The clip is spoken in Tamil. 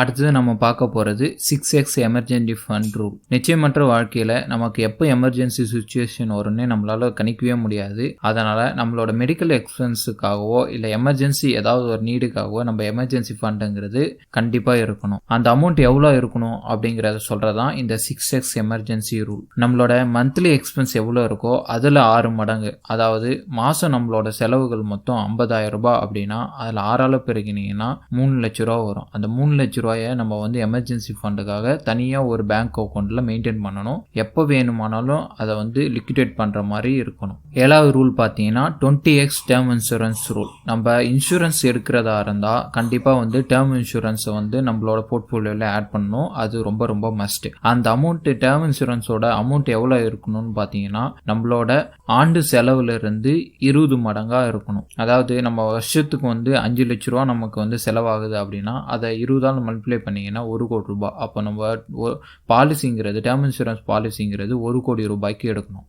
அடுத்தது நம்ம பார்க்க போகிறது six X emergency fund rule நிச்சயமற்ற வாழ்க்கையில் நமக்கு எப்போ எமர்ஜென்சி சுச்சுவேஷன் வரும்னே நம்மளால் கணிக்கவே முடியாது. அதனால் நம்மளோட மெடிக்கல் எக்ஸ்பென்ஸுக்காகவோ இல்லை எமர்ஜென்சி ஏதாவது ஒரு நீடுக்காகவோ நம்ம எமர்ஜென்சி ஃபண்டுங்கிறது கண்டிப்பாக இருக்கணும். அந்த அமௌண்ட் எவ்வளோ இருக்கணும் அப்படிங்கிறத சொல்கிறதான் இந்த சிக்ஸ் எக்ஸ் எமர்ஜென்சி ரூல் நம்மளோட மந்த்லி எக்ஸ்பென்ஸ் எவ்வளோ இருக்கோ அதில் ஆறு மடங்கு. அதாவது மாதம் நம்மளோட செலவுகள் மொத்தம் ஐம்பதாயிரம் ரூபாய் அப்படின்னா அதில் ஆறால் பெருகினீங்கன்னா மூணு லட்ச ரூபா வரும். அந்த மூணு லட்ச ரூபாயை நம்ம வந்து எமர்ஜென்சி ஃபண்டுக்காக தனியாக ஒரு பேங்க் அக்கௌண்ட்டில் மெயின்டைன் பண்ணணும். எப்போ வேணுமானாலும் அதை வந்து லிக்விடேட் பண்ணுற மாதிரி இருக்கணும். ஏழாவது ரூல் பார்த்தீங்கன்னா twenty X term insurance rule நம்ம இன்சூரன்ஸ் எடுக்கிறதா இருந்தால் கண்டிப்பாக வந்து டேர்ம் இன்சூரன்ஸை வந்து நம்மளோட போர்ட்ஃபோலியோவில் ஆட் பண்ணணும். அது ரொம்ப ரொம்ப மஸ்ட்டு அந்த அமௌண்ட்டு டேர்ம் இன்சூரன்ஸோட அமௌண்ட் எவ்வளோ இருக்கணும்னு பார்த்தீங்கன்னா நம்மளோட ஆண்டு செலவுலேருந்து இருபது மடங்காக இருக்கணும். அதாவது நம்ம வருஷத்துக்கு வந்து அஞ்சு லட்ச ரூபா நமக்கு வந்து செலவாகுது அப்படின்னா அதை இருபதால் மல்டிப்ளை பண்ணிங்கன்னா ஒரு கோடி ரூபாய். அப்போ நம்ம பாலிசிங்கிறது டேர்ம் இன்சூரன்ஸ் பாலிசிங்கிறது ஒரு கோடி ரூபாய்க்கு எடுக்கணும்.